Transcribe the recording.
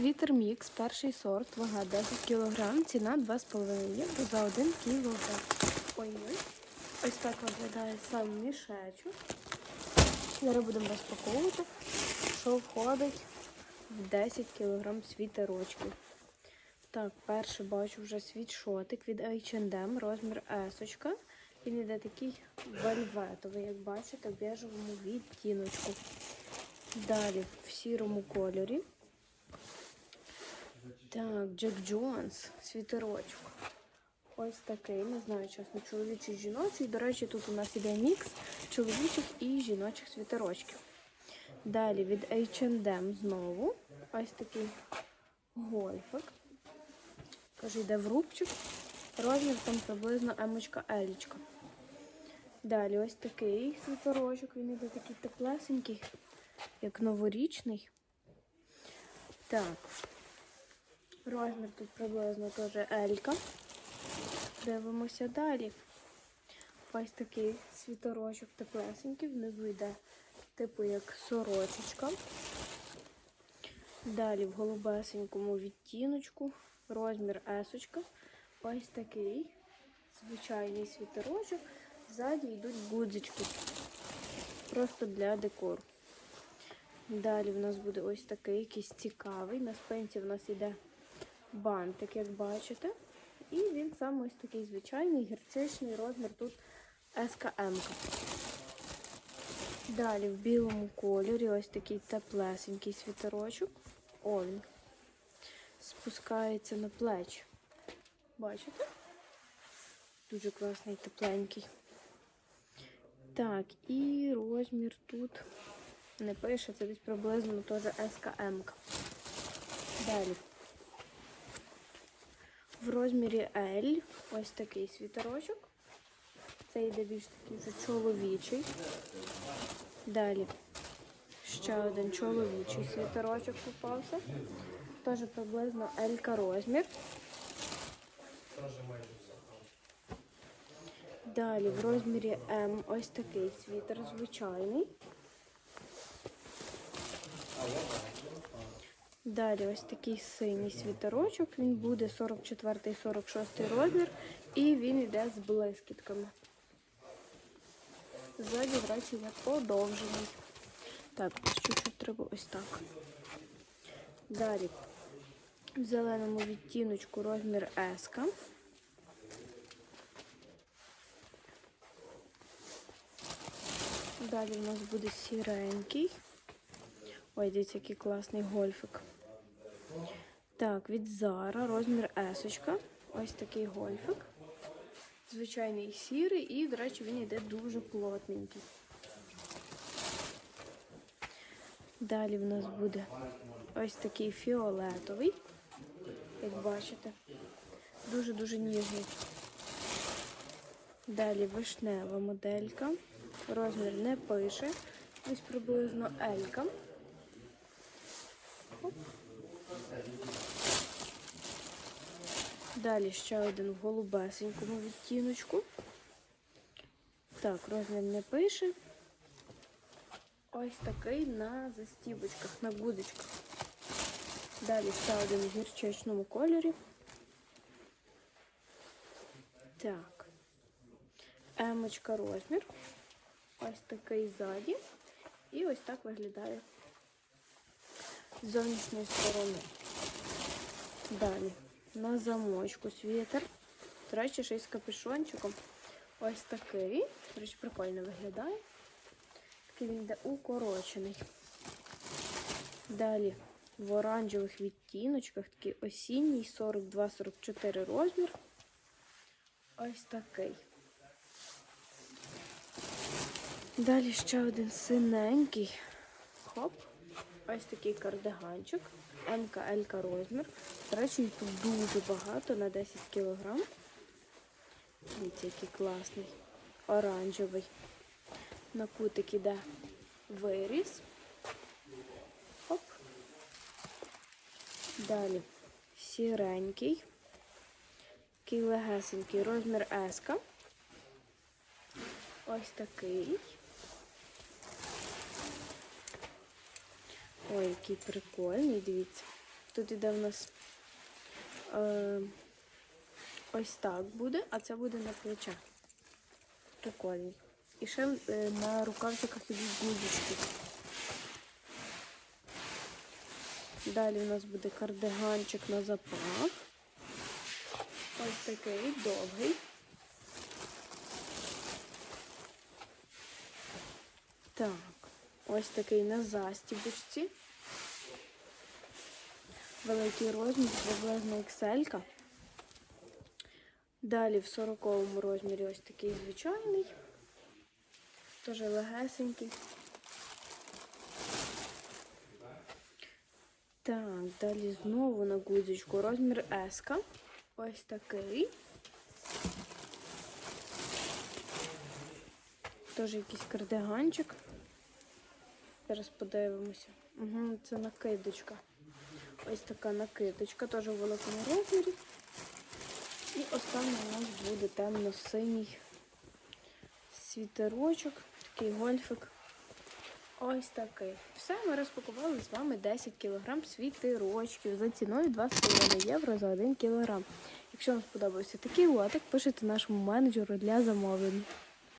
Світер мікс, перший сорт, вага 10 кг, ціна 2,5 євро за 1 кг. Ой-ой. Ось так виглядає сам мішечок. Зараз будемо розпаковувати, що входить в 10 кг світерочків. Так, перший бачу вже світшотик від H&M, розмір S. Він іде такий вельветовий, як бачите, в бежевому відтіночку. Далі в сірому кольорі. Так, Джек Джонс, світерочок. Ось такий, не знаю, чесно, чоловічий жіночий. До речі, тут у нас іде мікс чоловічих і жіночих світерочків. Далі від H&M знову. Ось такий гольфик. Каже, йде в рубчик. Розмір там приблизно емочка елічка. Далі ось такий світерочок, він іде такий теплесенький, як новорічний. Так. Розмір тут приблизно теж Елька. Дивимося далі. Ось такий світорочок теплесенький, внизу йде типу як сорочечка. Далі в голубесенькому відтіночку, розмір есочка. Ось такий звичайний світорочок. Ззаді йдуть гудзички. Просто для декору. Далі в нас буде ось такий якийсь цікавий. На спинці в нас йде бантик, як бачите. І він сам ось такий звичайний, гірчичний розмір тут СКМ. Далі в білому кольорі ось такий теплесенький світерочок. О, він спускається на плечі. Бачите? Дуже класний, тепленький. Так, і розмір тут не пише, це десь приблизно теж СКМ. Далі. В розмірі L ось такий світерочок. Це йде більш такий вже чоловічий. Далі ще один чоловічий світерочок попався. Теж приблизно L розмір. Далі в розмірі М ось такий світер звичайний. Далі ось такий синій світерочок. Він буде 44-46 розмір і він йде з блискітками. Ззаді, до речі, подовжений. Так, чуть-чуть треба ось так. Далі в зеленому відтіночку розмір S. Далі в нас буде сіренький. Ой, дивіться, який класний гольфик. Так, від Зара, розмір S. Ось такий гольфик. Звичайний сірий і, до речі, він йде дуже плотненький. Далі в нас буде ось такий фіолетовий, як бачите. Дуже-дуже ніжний. Далі вишнева моделька. Розмір не пише. Ось приблизно Елька. Оп. Далі ще один в голубесенькому відтіночку. Так, розмір не пише. Ось такий на застібочках, на гудочках. Далі ще один в гірчичному кольорі. Так. Емочка розмір. Ось такий ззаді. І ось так виглядає з зовнішньої сторони. Далі на замочку світер. До речі, ще й з капюшончиком. Ось такий. До речі, прикольно виглядає. Такий він йде укорочений. Далі в оранжевих відтіночках такий осінній 42-44 розмір. Ось такий. Далі ще один синенький. Хоп. Ось такий кардиганчик. МК, ЛК розмір. До речі, тут дуже багато на 10 кг. Дивіться, який класний. Оранжевий. На кутик іде виріз. Хоп. Далі сіренький. Такий легесенький розмір S. Ось такий. Ой, який прикольний, дивіться. Тут іде в нас е, ось так буде, а це буде на плече. Прикольний. І ще е, на рукавчиках ідуть гузочки. Далі у нас буде кардиганчик на запах. Ось такий довгий. Так, ось такий на застібочці. Великий розмір, приблизно XL. Далі в 40 розмірі ось такий звичайний. Теж легесенький. Так, далі знову на гудзичку. Розмір S. Ось такий. Теж якийсь кардиганчик. Зараз подивимося. Угу, це накидочка. Ось така накидочка, теж у великому розмірі. І останній у нас буде темно-синій світерочок, такий гольфик. Ось такий. Все, ми розпакували з вами 10 кг світерочків за ціною 2,5 євро за 1 кг. Якщо вам сподобався такий лотик, пишіть нашому менеджеру для замовлення.